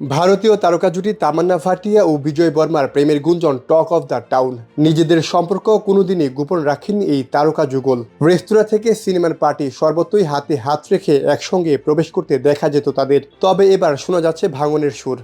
ভারতীয় তারকা জুটি তামান্না ভাটিয়া ও বিজয় বর্মার প্রেমের গুঞ্জন টক অফ দ্য টাউন। নিজেদের সম্পর্ক কোনোদিনই গোপন রাখেন এই তারকা যুগল। রেস্তোরাঁ থেকে সিনেমার পার্টি সর্বত্রই হাতে হাত রেখে একসঙ্গে প্রবেশ করতে দেখা যেত তাদের। তবে এবার শোনা যাচ্ছে ভাঙনের সুর।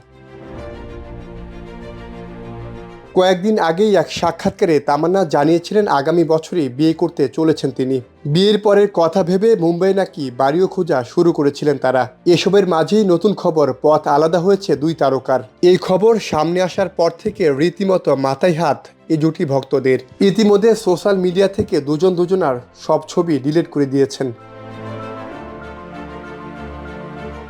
কয়েকদিন আগেই এক সাক্ষাৎকারে তামান্না জানিয়েছিলেন আগামী বছরই বিয়ে করতে চলেছেন তিনি। বিয়ের পরের কথা ভেবে মুম্বাই নাকি বাড়িও খোঁজা শুরু করেছিলেন তারা। এসবের মাঝেই নতুন খবর পথ আলাদা হয়েছে দুই তারকার। এই খবর সামনে আসার পর থেকে রীতিমতো মাথায় হাত এই জুটি ভক্তদের। ইতিমধ্যে সোশ্যাল মিডিয়া থেকে দুজন দুজনার সব ছবি ডিলিট করে দিয়েছেন।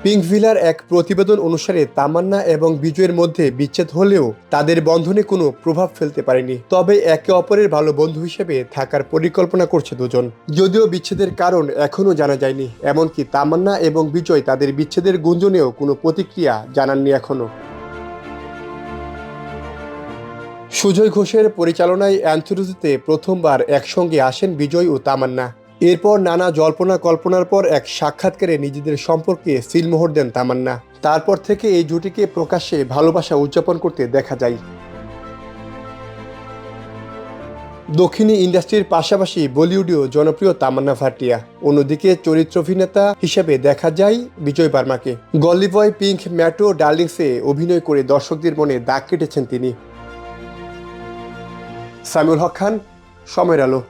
পিঙ্ক ভিলার এক প্রতিবেদন অনুসারে তামান্না এবং বিজয়ের মধ্যে বিচ্ছেদ হলেও তাদের বন্ধনে কোনো প্রভাব ফেলতে পারেনি। তবে একে অপরের ভালো বন্ধু হিসেবে থাকার পরিকল্পনা করছে দুজন। যদিও বিচ্ছেদের কারণ এখনও জানা যায়নি, এমনকি তামান্না এবং বিজয় তাদের বিচ্ছেদের গুঞ্জনেও কোনো প্রতিক্রিয়া জানাননি এখনও সুজয় ঘোষের পরিচালনায় অ্যান্থোলজিতে প্রথমবার একসঙ্গে আসেন বিজয় ও তামান্না। এরপর নানা জল্পনা কল্পনার পর এক সাক্ষাৎকারে নিজেদের সম্পর্কে সিলমোহর দেন তামান্না। তারপর থেকে এই জুটিকে প্রকাশ্যে ভালোবাসা উদযাপন করতে দেখা যায়। দক্ষিণী ইন্ডাস্ট্রির পাশাপাশি বলিউডেও জনপ্রিয় তামান্না ভাটিয়া। অন্যদিকে চরিত্রাভিনেতা হিসেবে দেখা যায় বিজয় বার্মাকে। গলি বয় পিঙ্ক ম্যাটো ডার্লিংসে অভিনয় করে দর্শকদের মনে দাগ কেটেছেন তিনি। সামিউল হক খান, সময়ের আলো।